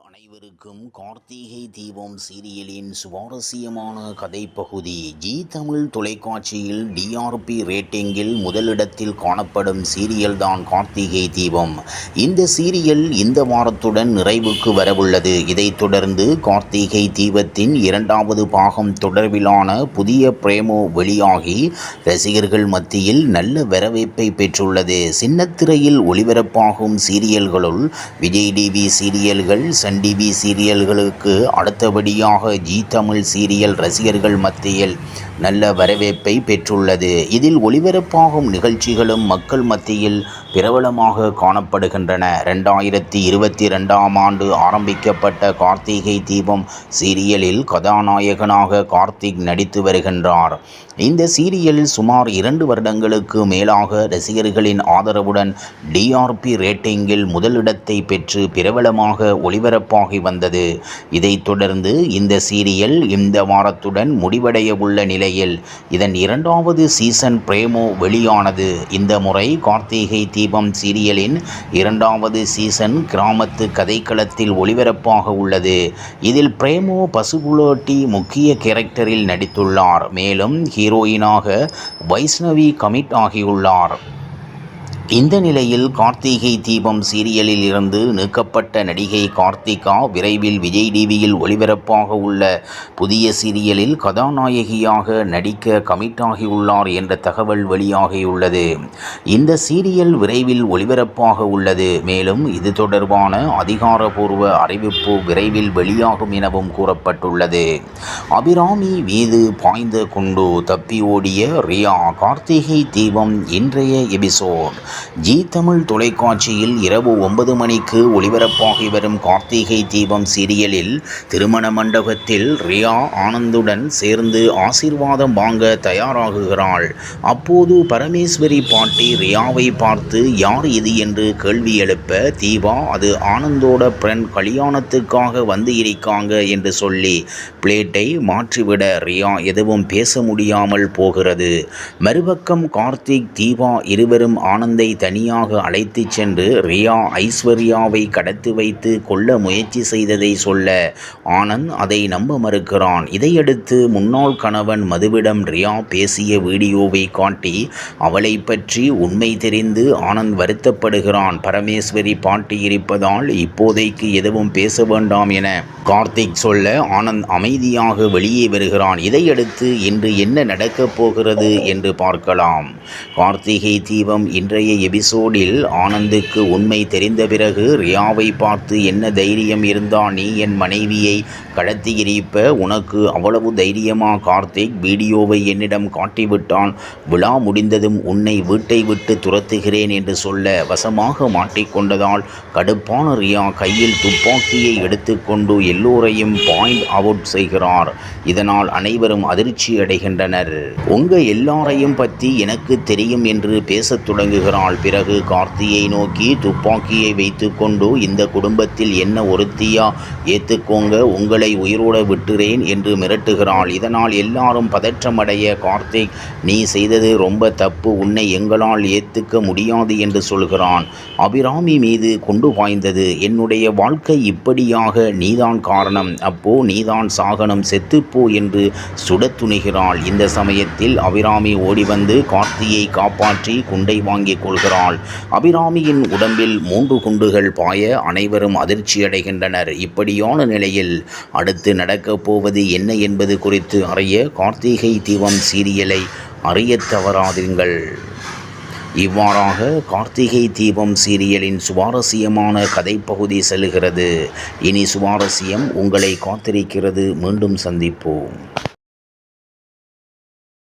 அனைவருக்கும் கார்த்திகை தீபம் சீரியலின் சுவாரஸ்யமான கதைப்பகுதி. ஜி தமிழ் தொலைக்காட்சியில் டிஆர்பி ரேட்டிங்கில் முதலிடத்தில் காணப்படும் சீரியல் தான் கார்த்திகை தீபம். இந்த சீரியல் இந்த வாரத்துடன் நிறைவுக்கு வரவுள்ளது. இதைத் தொடர்ந்து கார்த்திகை தீபத்தின் இரண்டாவது பாகம் தொடர்பிலான புதிய பிரேமோ வெளியாகி ரசிகர்கள் மத்தியில் நல்ல வரவேற்பை பெற்றுள்ளது. சின்னத்திரையில் ஒளிபரப்பாகும் சீரியல்களுள் விஜய் டிவி சீரியல்கள் சன் டிவி சீரியல்களுக்கு அடுத்தபடியாக ஜி தமிழ் சீரியல் ரசிகர்கள் மத்தியில் நல்ல வரவேற்பை பெற்றுள்ளது. இதில் ஒளிபரப்பாகும் நிகழ்ச்சிகளும் மக்கள் மத்தியில் பிரபலமாக காணப்படுகின்றன. ரெண்டாயிரத்தி இருபத்தி ரெண்டாம் ஆண்டு ஆரம்பிக்கப்பட்ட கார்த்திகை தீபம் சீரியலில் கதாநாயகனாக கார்த்திக் நடித்து வருகின்றார். இந்த சீரியல் சுமார் இரண்டு வருடங்களுக்கு மேலாக ரசிகர்களின் ஆதரவுடன் டிஆர்பி ரேட்டிங்கில் முதலிடத்தை பெற்று பிரபலமாக ஒளிபரப்பாகி வந்தது. இதைத் தொடர்ந்து இந்த சீரியல் இந்த வாரத்துடன் முடிவடைய உள்ள நிலையில் இதன் இரண்டாவது சீசன் பிரேமோ வெளியானது. இந்த முறை கார்த்திகை தீபம் சீரியலின் இரண்டாவது சீசன் கிராமத்து கதைக்களத்தில் ஒளிபரப்பாக உள்ளது. இதில் பிரேமோ பசுகுலோட்டி முக்கிய கேரக்டரில் நடித்துள்ளார். மேலும் ஹீரோயினாக வைஷ்ணவி கமிட் ஆகியுள்ளார். இந்த நிலையில் கார்த்திகை தீபம் சீரியலில் இருந்து நீக்கப்பட்ட நடிகை கார்த்திகா விரைவில் விஜய் டிவியில் ஒளிபரப்பாக உள்ள புதிய சீரியலில் கதாநாயகியாக நடிக்க கமிட் ஆகியுள்ளார் என்ற தகவல் வெளியாகியுள்ளது. இந்த சீரியல் விரைவில் ஒளிபரப்பாக உள்ளது. மேலும் இது தொடர்பான அதிகாரபூர்வ அறிவிப்பு விரைவில் வெளியாகும் எனவும் கூறப்பட்டுள்ளது. அபிராமி மீது பாய்ந்த குண்டு தப்பி ஓடிய ரியா கார்த்திகை தீபம் இன்றைய எபிசோட். ஜி தமிழ் தொலைக்காட்சியில் இரவு ஒன்பது மணிக்கு ஒளிபரப்பாகி வரும் கார்த்திகை தீபம் சீரியலில் திருமண மண்டபத்தில் ரியா ஆனந்துடன் சேர்ந்து ஆசீர்வாதம் வாங்க தயாராகுகிறாள். அப்போது பரமேஸ்வரி பாட்டி ரியாவை பார்த்து யார் இது? என்று கேள்வி எழுப்ப தீபா அது ஆனந்தோட பிரன் கல்யாணத்துக்காக வந்து இருக்காங்க என்று சொல்லி பிளேட்டை மாற்றிவிட ரியா எதுவும் பேச முடியாமல் போகிறது. மறுபக்கம் கார்த்திக் தீபா இருவரும் ஆனந்தை தனியாக அழைத்துச் சென்று ரியா ஐஸ்வர்யாவை கடத்தி வைத்து கொல்ல முயற்சி செய்ததை சொல்ல ஆனந்த் அதை நம்ப மறுக்கிறான். இதையடுத்து முன்னாள் கணவன் மதுவிடம் ரியா பேசிய வீடியோவை காட்டி அவளை பற்றி உண்மை தெரிந்து ஆனந்த் வருத்தப்படுகிறான். பரமேஸ்வரி பாட்டி இருப்பதால் இப்போதைக்கு எதுவும் பேச வேண்டாம் என கார்த்திக் சொல்ல ஆனந்த் அமைதியாக வெளியே வருகிறான். இதையடுத்து இன்று என்ன நடக்கப் போகிறது என்று பார்க்கலாம். கார்த்திகை தீபம் இன்றைய எபிசோடில் ஆனந்துக்கு உண்மை தெரிந்த பிறகு ரியாவை பார்த்து என்ன தைரியம் இருந்தா நீ என் மனைவியை கடத்தியிருப்ப? உனக்கு அவ்வளவு தைரியமா? கார்த்திக் வீடியோவை என்னிடம் காட்டிவிட்டான். விழா முடிந்ததும் உன்னை வீட்டை விட்டு துரத்துகிறேன் என்று சொல்ல வசமாக மாட்டிக்கொண்டதால் கடுப்பான ரியா கையில் துப்பாக்கியை எடுத்துக்கொண்டு எல்லோரையும் பாயிண்ட் அவுட் செய்கிறார். இதனால் அனைவரும் அதிர்ச்சி அடைகின்றனர் உங்க எல்லாரையும் பற்றி எனக்கு தெரியும் என்று பேசத் நாள் பிறகு கார்த்தியை நோக்கி துப்பாக்கியை வைத்துக்கொண்டு இந்த குடும்பத்தில் என்ன ஒருத்தியா? ஏத்துக்கோங்க உங்களை உயிரோட விட்டுறேன் என்று மிரட்டுகிறாள். இதனால் எல்லாரும் பதற்றமடைய கார்த்திக் நீ செய்தது ரொம்ப தப்பு. உன்னை எங்களால் ஏத்துக்க முடியாது என்று சொல்கிறான். அபிராமி மீது கொண்டு பாய்ந்தது. என்னுடைய வாழ்க்கை இப்படியாக நீதான் காரணம். அப்போ நீதான் சாகனம். செத்துப்போ என்று சுட துணிகிறாள். இந்த சமயத்தில் அபிராமி ஓடி வந்து கார்த்தியை காப்பாற்றி குண்டை வாங்கிக் மூழ்கிறாள். அபிராமியின் உடம்பில் மூன்று குண்டுகள் பாய அனைவரும் அதிர்ச்சியடைகின்றனர் இப்படியான நிலையில் அடுத்து நடக்கப் போவது என்ன என்பது குறித்து அறிய கார்த்திகை தீபம் சீரியலை அறியத் தவறாதீர்கள். இவ்வாறாக கார்த்திகை தீபம் சீரியலின் சுவாரஸ்யமான கதைப்பகுதி செல்கிறது. இனி சுவாரஸ்யம் உங்களை காத்திருக்கிறது. மீண்டும் சந்திப்போம்.